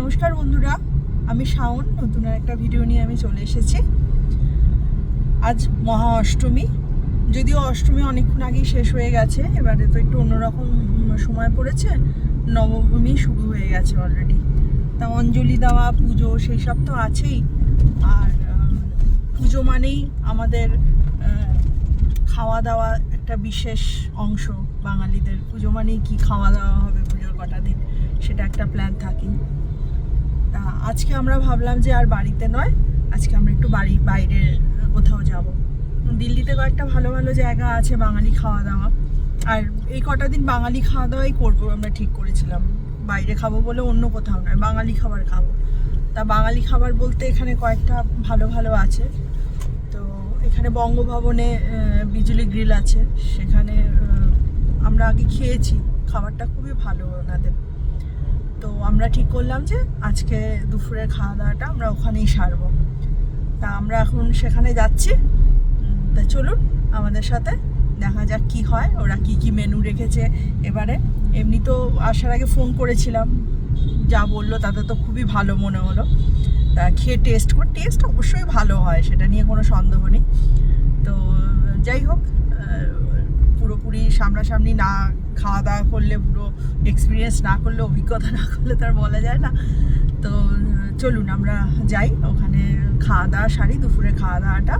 নমস্কার বন্ধুরা, আমি শাওন, নতুন আর একটা ভিডিও নিয়ে আমি চলে এসেছি। আজ মহা অষ্টমী, যদিও অষ্টমী অনেকক্ষণ আগেই শেষ হয়ে গেছে, এবারে তো একটু অন্যরকম সময় পড়েছে, নবমী শুরু হয়ে গেছে অলরেডি তা অঞ্জলি দেওয়া, পুজো, সেই সব তো আছেই। আর পুজো মানেই আমাদের খাওয়া দাওয়া একটা বিশেষ অংশ বাঙালিদের। পুজো মানেই কি খাওয়া দাওয়া হবে পুজোর কটা দিন, সেটা একটা প্ল্যান থাকেই। আজকে আমরা ভাবলাম যে আর বাড়িতে নয়, আজকে আমরা একটু বাড়ির বাইরে কোথাও যাব। দিল্লিতে কয়েকটা ভালো ভালো জায়গা আছে, বাঙালি খাওয়া দাওয়া। আর এই কটা দিন বাঙালি খাওয়া দাওয়াই করব আমরা ঠিক করেছিলাম। বাইরে খাব বলে অন্য কোথাও নয়, বাঙালি খাবার খাব। তা বাঙালি খাবার বলতে এখানে কয়েকটা ভালো ভালো আছে। তো এখানে বঙ্গভবনে বিজলি গ্রিল আছে। সেখানে আমরা আগে খেয়েছি, খাবারটা খুবই ভালো ওনাদের। তো আমরা ঠিক করলাম যে আজকে দুপুরের খাওয়া দাওয়াটা আমরা ওখানেই সারবো। তা আমরা এখন সেখানে যাচ্ছি। তা চলুন আমাদের সাথে দেখা যাক কি হয়, ওরা কি কি মেনু রেখেছে এবারে। এমনি তো আসার আগে ফোন করেছিলাম, যা বলল তাতে তো খুবই ভালো মনে হলো। তা খেয়ে টেস্ট কর টেস্ট অবশ্যই ভালো হয়, সেটা নিয়ে কোনো সন্দেহ নেই তো যাই হোক আহ, পুরোপুরি সামনাসামনি না খাওয়া দাওয়া করলে, পুরো এক্সপিরিয়েন্স না করলে, অভিজ্ঞতা না করলে তার বলা যায় না। তো, চলুন আমরা যাই, ওখানে খাওয়া দাওয়া সারি, দুপুরে খাওয়া দাওয়াটা।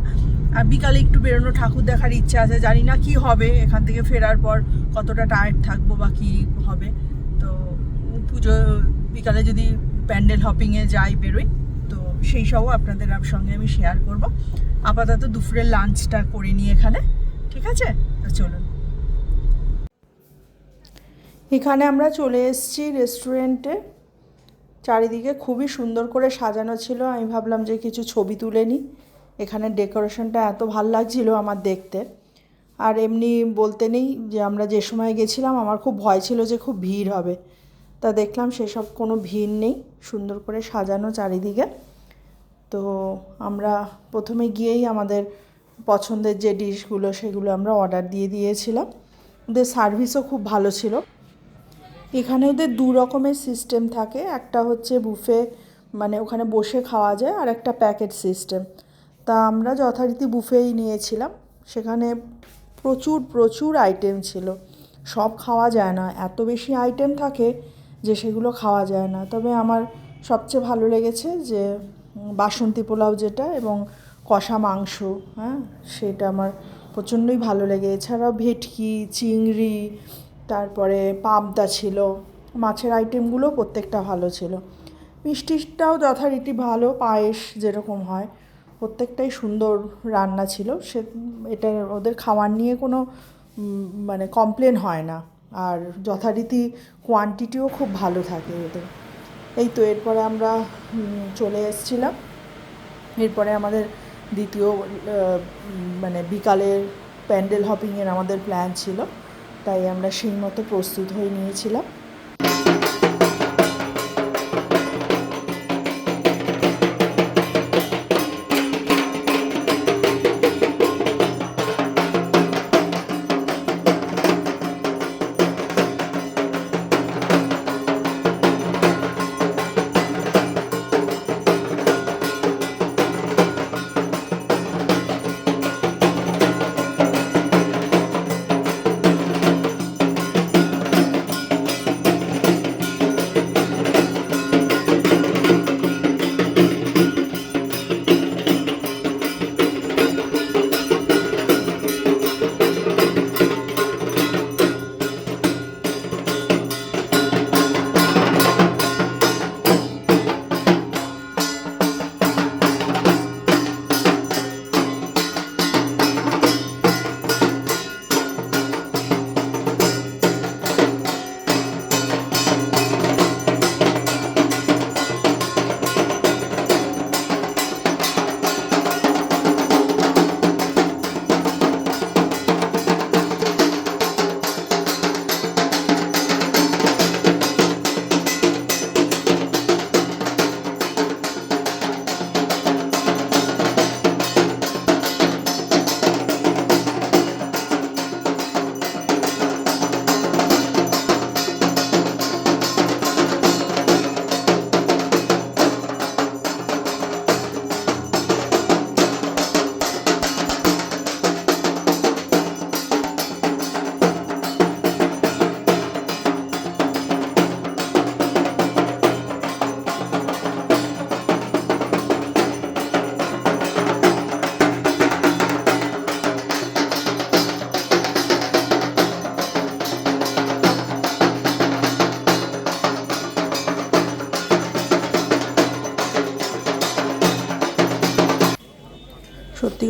আর বিকালে একটু বেরোনো ঠাকুর দেখার ইচ্ছা আছে, জানি না কি হবে, এখান থেকে ফেরার পর কতটা টায়ার্ড থাকব বা কী হবে। তো, পুজো, বিকালে যদি প্যান্ডেল হপিংয়ে যাই বেরোই, তো সেই সবও আপনাদের আপ- সঙ্গে আমি শেয়ার করব। আপাতত দুপুরের লাঞ্চটা করে নিই এখানে, ঠিক আছে? তো চলুন। এখানে আমরা চলে এসেছি রেস্টুরেন্টে চারিদিকে খুবই সুন্দর করে সাজানো ছিল। আমি ভাবলাম যে কিছু ছবি তুলে নিই। এখানে ডেকোরেশনটা এত ভালো লাগছিল আমার দেখতে। আর এমনি বলতে নেই যে আমরা যে সময় গেছিলাম, আমার খুব ভয় ছিল যে খুব ভিড় হবে। তা দেখলাম সেসব কোনো ভিড় নেই। সুন্দর করে সাজানো চারিদিকে। তো আমরা প্রথমে গিয়েই আমাদের পছন্দের যে ডিশগুলো সেগুলো আমরা অর্ডার দিয়ে দিয়েছিলাম। ওদের সার্ভিসও খুব ভালো ছিল। এখানে ওদের দু রকমের সিস্টেম থাকে। একটা হচ্ছে বুফে মানে ওখানে বসে খাওয়া যায়, আর একটা প্যাকেট সিস্টেম তা আমরা যথারীতি বুফেই নিয়েছিলাম। সেখানে প্রচুর প্রচুর আইটেম ছিল। সব খাওয়া যায় না। এত বেশি আইটেম থাকে যে সেগুলো খাওয়া যায় না। তবে আমার সবচেয়ে ভালো লেগেছে যে বাসন্তী পোলাও যেটা এবং কষা মাংস হ্যাঁ সেটা আমার প্রচণ্ডই ভালো লেগে এছাড়াও ভেটকি, চিংড়ি তারপরে পাবদা ছিল, মাছের আইটেমগুলো প্রত্যেকটা ভালো ছিল। মিষ্টিটাও যথারীতি ভালো, পায়েস যেরকম হয়, প্রত্যেকটাই সুন্দর রান্না ছিল। সে, এটা ওদের খাওয়ার নিয়ে কোনো মানে কমপ্লেন হয় না। আর যথারীতি কোয়ান্টিটিও খুব ভালো থাকে ওদের এই তো এরপরে আমরা চলে এসেছিলাম। এরপরে আমাদের দ্বিতীয় মানে বিকালের প্যান্ডেল হপিংয়ের আমাদের প্ল্যান ছিল। তাই আমরা সেই মতো প্রস্তুত হয়ে নিয়েছিলাম।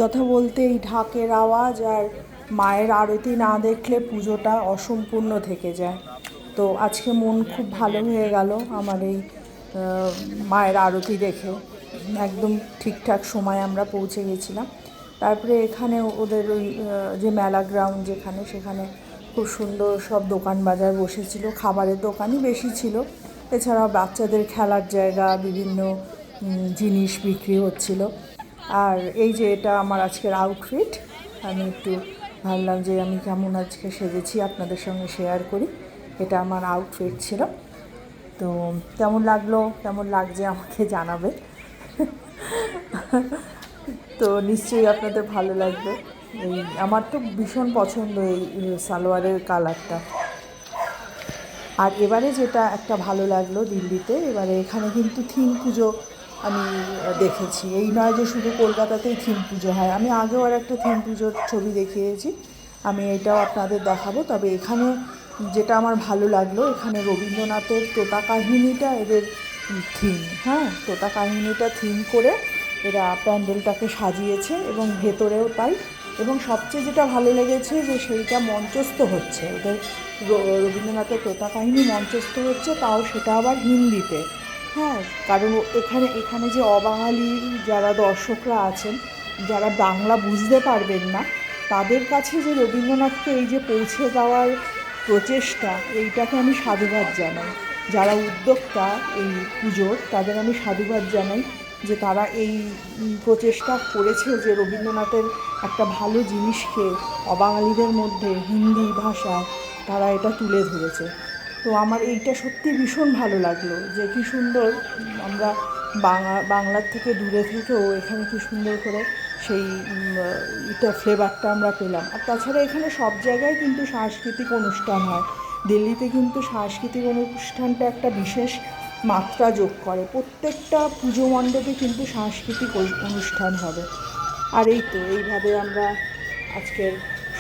কথা বলতে এই ঢাকের আওয়াজ আর মায়ের আরতি না দেখলে পুজোটা অসম্পূর্ণ থেকে যায়। তো আজকে মন খুব ভালো হয়ে গেল আমার এই মায়ের আরতি দেখে। একদম ঠিকঠাক সময় আমরা পৌঁছে গেছিলাম। তারপরে এখানে ওদের ওই যে মেলা গ্রাউন্ড যেখানে, সেখানে খুব সুন্দর সব দোকান বাজার বসেছিল। খাবারের দোকানই বেশি ছিল। এছাড়াও বাচ্চাদের খেলার জায়গা, বিভিন্ন জিনিস বিক্রি হচ্ছিল। আর এই যে এটা আমার আজকের আউটফিট আমি একটু ভাবলাম যে আমি কেমন আজকে সেজেছি আপনাদের সঙ্গে শেয়ার করি। এটা আমার আউটফিট ছিল। তো কেমন লাগল? কেমন লাগছে আমাকে জানাবে তো নিশ্চয়ই আপনাদের ভালো লাগবে। এই আমার তো ভীষণ পছন্দ এই সালোয়ারের কালারটা। আর এবারে যেটা একটা ভালো লাগল দিল্লিতে, এবারে এখানে কিন্তু থিম পুজো আমি দেখেছি। এই নয় যে শুধু কলকাতাতেই থিম পুজো হয়। আমি আগেও আর একটা থিম পুজোর ছবি দেখিয়েছি। আমি এটাও আপনাদের দেখাবো। তবে এখানে যেটা আমার ভালো লাগল, এখানে রবীন্দ্রনাথের তোতা কাহিনীটা এদের থিম হ্যাঁ? তোতা কাহিনীটা থিম করে এরা প্যান্ডেলটাকে সাজিয়েছে এবং ভেতরেও তাই। এবং সবচেয়ে যেটা ভালো লেগেছে যে সেইটা মঞ্চস্থ হচ্ছে। ওদের রবীন্দ্রনাথের তোতা কাহিনী মঞ্চস্থ হচ্ছে, তাও সেটা আবার হিন্দিতে। হ্যাঁ কারণ এখানে এখানে যে অবাঙালি যারা দর্শকরা আছেন, যারা বাংলা বুঝতে পারবেন না, তাদের কাছে যে রবীন্দ্রনাথকে এই যে পৌঁছে দেওয়ার প্রচেষ্টা, এইটাকে আমি সাধুবাদ জানাই। যারা উদ্যোক্তা এই পুজোর, তাদের আমি সাধুবাদ জানাই যে তারা এই প্রচেষ্টা করেছে যে রবীন্দ্রনাথের একটা ভালো জিনিসকে অবাঙালিদের মধ্যে হিন্দি ভাষা তারা এটা তুলে ধরেছে। তো আমার এইটা সত্যি ভীষণ ভালো লাগল যে কি সুন্দর আমরা বাংলা বাংলার থেকে দূরে থেকেও এখানে কি সুন্দর করে সেই এটা ফ্লেভারটা আমরা পেলাম। আর তাছাড়া এখানে সব জায়গায় কিন্তু সাংস্কৃতিক অনুষ্ঠান হয়। দিল্লিতে কিন্তু সাংস্কৃতিক অনুষ্ঠানটা একটা বিশেষ মাত্রা যোগ করে। প্রত্যেকটা পুজো মণ্ডপে কিন্তু সাংস্কৃতিক অনুষ্ঠান হবে। আর এই তো, এইভাবে আমরা আজকের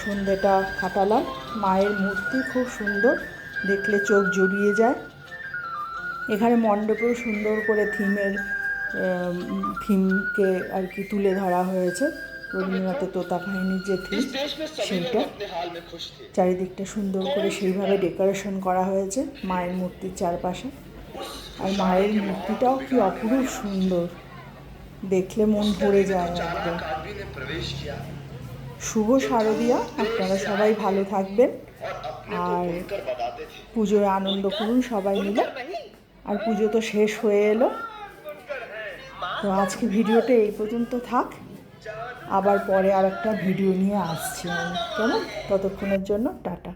সন্ধেটা কাটালাম। মায়ের মূর্তি খুব সুন্দর। দেখলে চোখ জড়িয়ে যায়। এখানে মণ্ডপেও সুন্দর করে থিমের থিমকে আর কি তুলে ধরা হয়েছে। রবীন্দ্রনাথ তোতা কাহিনীর যে থিম সেটা চারিদিকটা সুন্দর করে সেইভাবে ডেকোরেশন করা হয়েছে মায়ের মূর্তির চারপাশে। আর মায়ের মূর্তিটাও কি অপরূপ সুন্দর। দেখলে মন ভরে যায় একদম। শুভ শারদীয়া, আপনারা সবাই ভালো থাকবেন। আর পুজোর আনন্দ করুন সবাই মিলে। আর পুজো তো শেষ হয়ে এলো। তো আজকে ভিডিওটা এই পর্যন্ত থাক। আবার পরে আর একটা ভিডিও নিয়ে আসছি আমি। কেমন? ততক্ষণের জন্য টাটা।